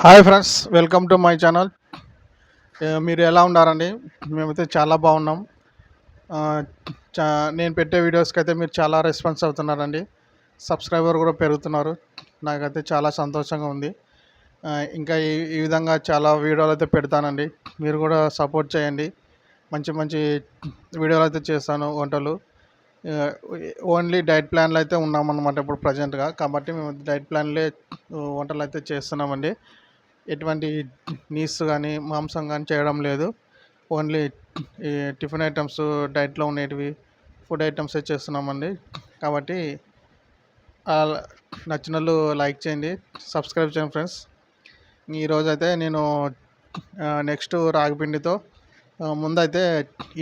Hi friends welcome to my channel. మీరు ఎలా ఉన్నారండి మేమైతే చాలా బాగున్నాం. చా నేను పెట్టే వీడియోస్కి అయితే మీరు చాలా రెస్పాన్స్ అవుతున్నారండి. సబ్స్క్రైబర్ కూడా పెరుగుతున్నారు. నాకైతే చాలా సంతోషంగా ఉంది. ఇంకా ఈ ఈ విధంగా చాలా వీడియోలు అయితే పెడతానండి. మీరు కూడా సపోర్ట్ చేయండి. మంచి మంచి వీడియోలు అయితే చేస్తాను వంటలు. ఓన్లీ డైట్ ప్లాన్లు అయితే ఉన్నామన్నమాట ఇప్పుడు ప్రజెంట్గా. కాబట్టి మేము డైట్ ప్లాన్లే వంటలు అయితే చేస్తున్నామండి. ఎటువంటి నీస్ కానీ మాంసం కానీ చేయడం లేదు. ఓన్లీ ఈ టిఫిన్ ఐటమ్స్ డైట్లో ఉండేటివి ఫుడ్ ఐటమ్సే చేస్తున్నామండి. కాబట్టి నచ్చిన వాళ్ళు లైక్ చేయండి సబ్స్క్రైబ్ చేయండి ఫ్రెండ్స్. ఈరోజు అయితే నేను నెక్స్ట్ రాగిపిండితో ముందైతే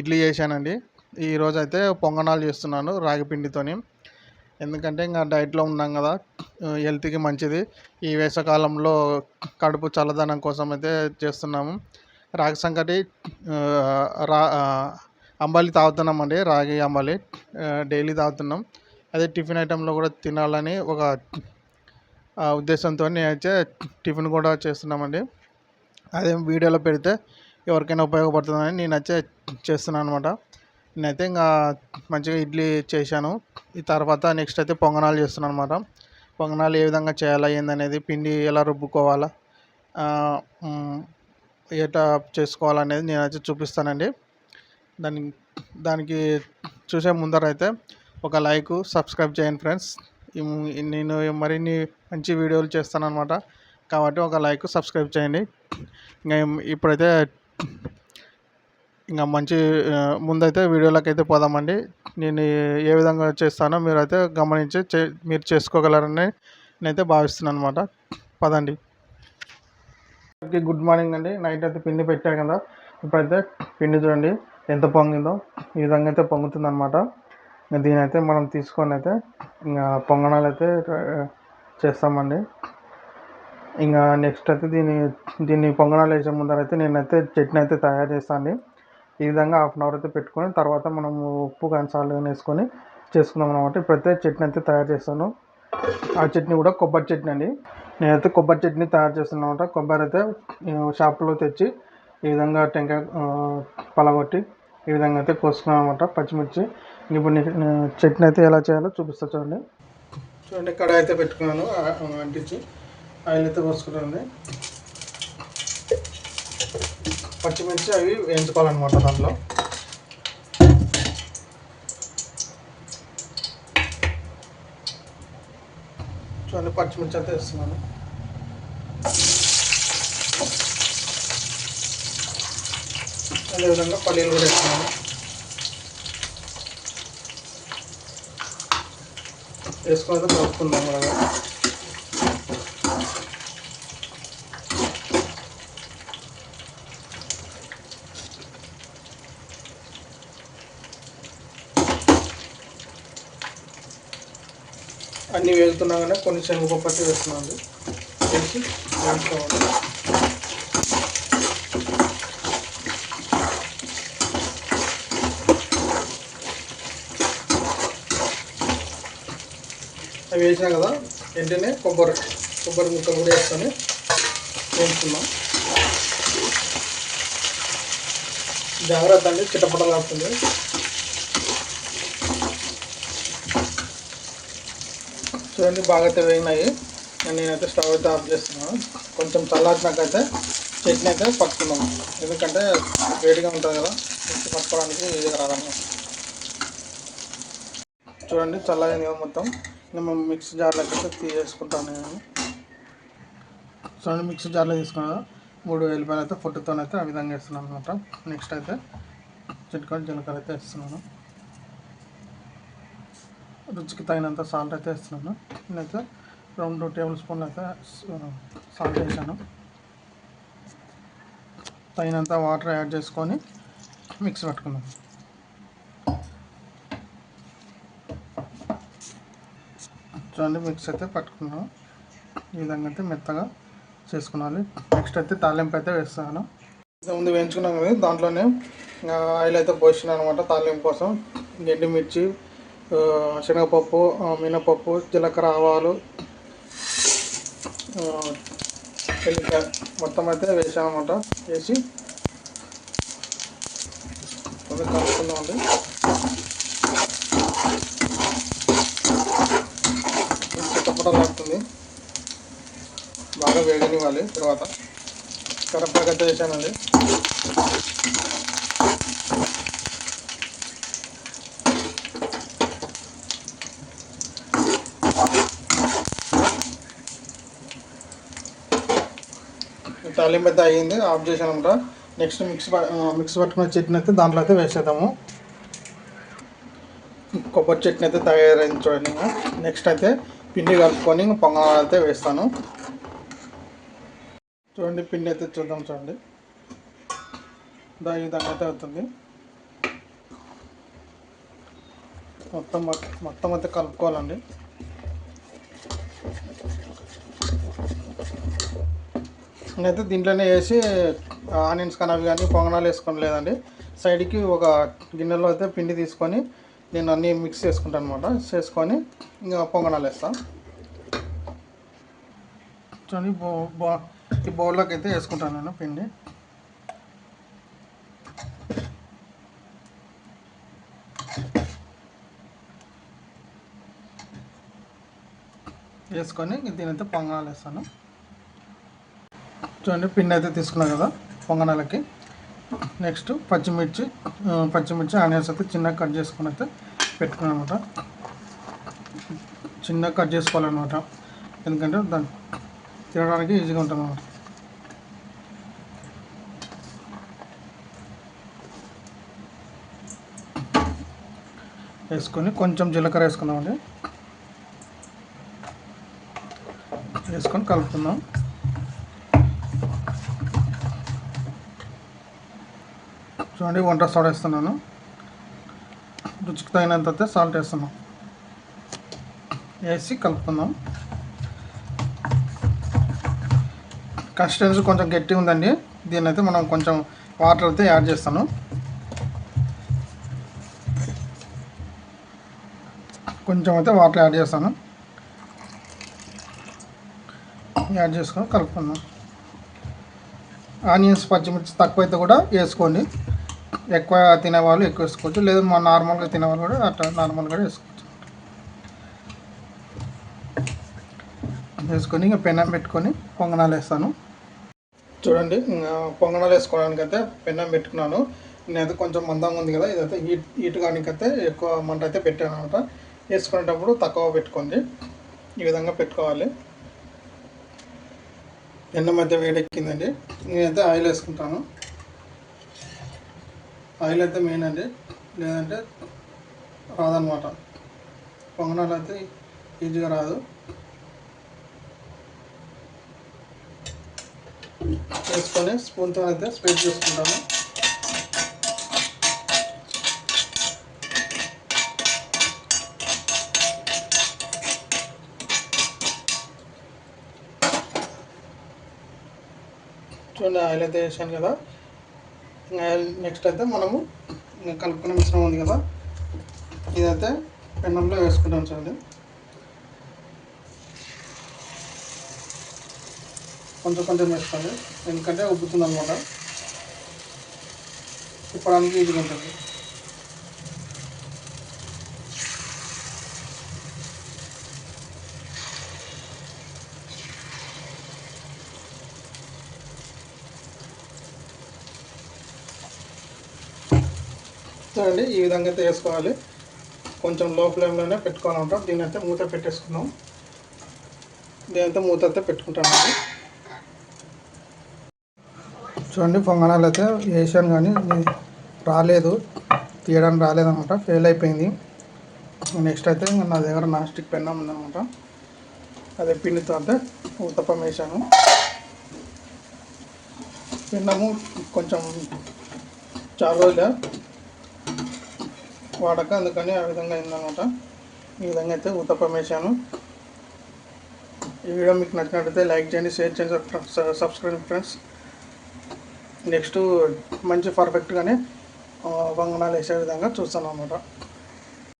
ఇడ్లీ చేశానండి. ఈరోజు అయితే పొంగనాలు చేస్తున్నాను రాగిపిండితోని. ఎందుకంటే ఇంకా డైట్లో ఉన్నాం కదా హెల్త్కి మంచిది. ఈ వేసవకాలంలో కడుపు చల్లదనం కోసం అయితే చేస్తున్నాము. రాగి సంకటి రా అంబలి అంబలి తాగుతున్నామండి రాగి అంబలి. డైలీ తాగుతున్నాం. అదే టిఫిన్ ఐటెంలో కూడా తినాలని ఒక ఉద్దేశంతో నేనైతే టిఫిన్ కూడా చేస్తున్నామండి. అదే వీడియోలో పెడితే ఎవరికైనా ఉపయోగపడుతుందని నేనైతే చేస్తున్నాను అనమాట నేనైతే ఇంకా మంచిగా ఇడ్లీ చేశాను. ఈ తర్వాత నెక్స్ట్ అయితే పొంగనాలు చేస్తున్నాను అనమాట పొంగనాలు ఏ విధంగా చేయాలా ఏందనేది పిండి ఎలా రుబ్బుకోవాలా ఆ, ఎట్లా చేసుకోవాలనేది నేనైతే చూపిస్తానండి. దాని దానికి చూసే ముందర అయితే ఒక లైక్ సబ్స్క్రైబ్ చేయండి ఫ్రెండ్స్. నేను మరిన్ని మంచి వీడియోలు చేస్తాను అనమాట కాబట్టి ఒక లైక్ సబ్స్క్రైబ్ చేయండి. ఇంకా ఇప్పుడైతే ఇంకా మంచి ముందైతే వీడియోలోకి అయితే పోదామండి. నేను ఏ విధంగా చేస్తానో మీరైతే గమనించి చే మీరు చేసుకోగలరని నేనైతే భావిస్తున్నాను అనమాట పదండి. గుడ్ మార్నింగ్ అండి. నైట్ అయితే పిండి పెట్టా కదా. ఇప్పుడైతే పిండి చూడండి ఎంత పొంగిందో ఈ విధంగా అయితే పొంగుతుంది అనమాట దీనైతే మనం తీసుకొని అయితే ఇంకా పొంగనాలు అయితే చేస్తామండి. ఇంకా నెక్స్ట్ అయితే దీని దీన్ని పొంగనాలు వేసే ముందర అయితే నేనైతే చట్నీ అయితే తయారు చేస్తాను ఈ విధంగా హాఫ్ అన్ అవర్ అయితే పెట్టుకొని తర్వాత మనం ఉప్పు కానీ సాల్ట్ కానీ వేసుకొని చేసుకుందాం అనమాట ఇప్పుడైతే చట్నీ అయితే తయారు చేస్తాను ఆ చట్నీ కూడా కొబ్బరి చట్నీ అండి. నేనైతే కొబ్బరి చట్నీ తయారు చేస్తున్నాను అనమాట కొబ్బరి అయితే షాప్లో తెచ్చి ఈ విధంగా టెంకాయ పలగొట్టి ఈ విధంగా అయితే కోసుకున్నాను అనమాట పచ్చిమిర్చి. ఇప్పుడు చట్నీ అయితే ఎలా చేయాలో చూపిస్తా చూడండి. చూడండి కడాయి అయితే పెట్టుకున్నాను. అంటించి. ఆయిల్ అయితే పోసుకున్నాను పచ్చిమిర్చి అవి వేయించుకోవాలన్నమాట దాంట్లో. చూడండి పచ్చిమిర్చి అయితే వేస్తున్నాను. అదేవిధంగా పల్లీలు కూడా వేస్తున్నాను. వేసుకొని కలుపుకుందాం అలాగే. అన్నీ వేగుతున్నాగానే కొన్ని శనగపప్పు వేస్తున్నాను వేసి వేసుకోవాలి అవి వేసినా కదా వెంటనే కొబ్బరి కొబ్బరి ముక్కలు కూడా వేసుకొని వేసుకున్నాం జాగ్రత్త అండి చిట్టపట్టలు చూడండి బాగా అయితే వేగినాయి నేనైతే స్టవ్ అయితే ఆఫ్ చేస్తున్నాను. కొంచెం చల్లారినాకైతే చట్నీ అయితే పట్టుకున్నాం ఎందుకంటే వేడిగా ఉంటుంది కదా మిక్సీ పట్టుకోవడానికి ఈజీగా రాదన్నమాట. చూడండి చల్లారింది మొత్తం. నేను మిక్సీ జార్లోకి అయితే తీసేసుకుంటాను నేను. చూడండి మిక్సీ జార్లో తీసుకున్నా. మూడు వెల్లిపాయలు అయితే పొట్టుతోనైతే ఆ విధంగా వేస్తున్నాను అనమాట. నెక్స్ట్ అయితే చిట్కొని జీలకర్ర అయితే వేస్తున్నాను. రుచికి తగినంత సాల్ట్ అయితే వేస్తున్నాను. నేనైతే రెండు టేబుల్ స్పూన్లు అయితే సాల్ట్ వేసాను. తగినంత వాటర్ యాడ్ చేసుకొని మిక్స్ పెట్టుకుందాం. చూడండి మిక్స్ అయితే పట్టుకున్నాను. ఈ విధంగా అయితే మెత్తగా చేసుకున్నాను నెక్స్ట్ అయితే తాలింపు అయితే వేస్తాను. ముందు వేయించుకున్నాం కదా దాంట్లోనే ఆయిల్ అయితే పోసినా అనమాట తాలింపు కోసం. ఎండుమిర్చి శనగపప్పు మినపప్పు జీలకర్ర ఆవాలు ఎల్లిపాయ మొత్తం అయితే వేసామన్నమాట. వేసి కొంచెం కలుపుకుందామండి చిట్టపటలాడుతుంది బాగా వేగనివ్వాలి తర్వాత. కరెక్ట్గా అయితే వేసానండి. తాలింపు అయితే అయ్యింది. ఆఫ్ చేశాను అనమాట. నెక్స్ట్ మిక్స్ మిక్స్ పట్టుకున్న చట్నీ అయితే దాంట్లో అయితే వేసేద్దాము. కొబ్బరి చట్నీ అయితే తయారైంది చూడండి. నెక్స్ట్ అయితే పిండి కలుపుకొని పొంగనాలు అయితే వేస్తాను. చూడండి పిండి అయితే చూద్దాం చూడండి. దాని విధంగా అయితే అవుతుంది. మొత్తం మొత్తం- మొత్తం అయితే కలుపుకోవాలండి. నేనైతే దీంట్లోనే వేసి ఆనియన్స్ కానీ అవి కానీ పొంగనాలు వేసుకొని లేదండి. సైడ్కి ఒక గిన్నెలో అయితే పిండి తీసుకొని నేను అన్నీ మిక్స్ చేసుకుంటాను అనమాట చేసుకొని ఇంకా పొంగనాలు వేస్తాను చూడండి బౌ బౌ ఈ బౌల్లోకి అయితే వేసుకుంటాను నేను పిండి. వేసుకొని దీని అయితే పొంగనాలు వేస్తాను. చూడండి పిండి అయితే తీసుకున్నాం కదా పొంగనాలకి. నెక్స్ట్ పచ్చిమిర్చి పచ్చిమిర్చి ఆనియన్స్ అయితే చిన్నగా కట్ చేసుకుని అయితే పెట్టుకున్నాను అనమాట చిన్నగా కట్ చేసుకోవాలన్నమాట. ఎందుకంటే దాన్ని తినడానికి ఈజీగా ఉంటుంది అనమాట వేసుకొని కొంచెం జీలకర్ర వేసుకుందామండి. వేసుకొని కలుపుకుందాం. చూడండి వంట సోడా వేస్తున్నాను రుచికి తగినంత అయితే సాల్ట్ వేస్తున్నాం. వేసి కలుపుతున్నాం కన్సిస్టెన్సీ కొంచెం గట్టి ఉందండి. దీన్ని అయితే మనం కొంచెం వాటర్ అయితే యాడ్ చేస్తాను. కొంచెం అయితే వాటర్ యాడ్ చేస్తాను. యాడ్ చేసుకొని కలుపుకుందాం. ఆనియన్స్ పచ్చిమిర్చి తక్కువ అయితే కూడా వేసుకోండి. ఎక్కువ తినేవాళ్ళు ఎక్కువ వేసుకోవచ్చు. లేదు మా నార్మల్గా తినేవాళ్ళు కూడా అట్లా నార్మల్గా కూడా వేసుకోవచ్చు. వేసుకొని ఇంకా పెనం పెట్టుకొని పొంగనాలు వేస్తాను. చూడండి ఇంకా పొంగనాలు వేసుకోవడానికి అయితే పెనం పెట్టుకున్నాను. నేనైతే కొంచెం మందంగా ఉంది కదా ఇదైతే హీట్ హీట్ కానికైతే ఎక్కువ మంట అయితే పెట్టాను అనమాట వేసుకునేటప్పుడు తక్కువ పెట్టుకోండి. ఈ విధంగా పెట్టుకోవాలి. ఎండ మధ్య వేడెక్కిందండి. నేనైతే ఆయిల్ వేసుకుంటాను. ఆయిల్ అయితే మెయిన్ అండి. లేదంటే రాదనమాట పొంగనాలు అయితే ఈజీగా రాదు. వేసుకొని స్పూన్తో అయితే స్ప్రెడ్ చేసుకుంటాను చూడండి ఆయిల్ అయితే వేసాను కదా. నెక్స్ట్ అయితే మనము కలుపుకునే మిశ్రమం ఉంది కదా. ఇదైతే పెన్నంలో వేసుకుంటాం చూడండి. కొంచెం కొంచెం వేసుకోండి. ఎందుకంటే ఉబ్బుతుంది అనమాట తిప్పడానికి ఈజీగా ఉంటుంది చూడండి ఈ విధంగా అయితే వేసుకోవాలి కొంచెం లో ఫ్లేమ్లోనే పెట్టుకోవాలంటాం దీని అయితే మూత పెట్టేసుకుందాం. దీని అయితే మూత అయితే పెట్టుకుంటామండి. చూడండి పొంగనాలు అయితే వేసాను కానీ రాలేదు. తీయడానికి రాలేదనమాట. ఫెయిల్ అయిపోయింది. నెక్స్ట్ అయితే నా దగ్గర నాస్టిక్ పెన్నం ఉందనమాట. అదే పిండితో అయితే ఉత్తపం వేసాను. పిండము కొంచెం చాలా రోజులు వాడక అందుకని ఆ విధంగా అయిందనమాట. ఈ విధంగా అయితే ఉత్తప్పం వేసాను ఈ వీడియో మీకు నచ్చినట్లయితే లైక్ చేయండి షేర్ చేయండి సబ్స్క్రైబ్ ఫ్రెండ్స్. నెక్స్ట్ మంచి పర్ఫెక్ట్గానే వంగనాలు వేసే విధంగా చూస్తాను అనమాట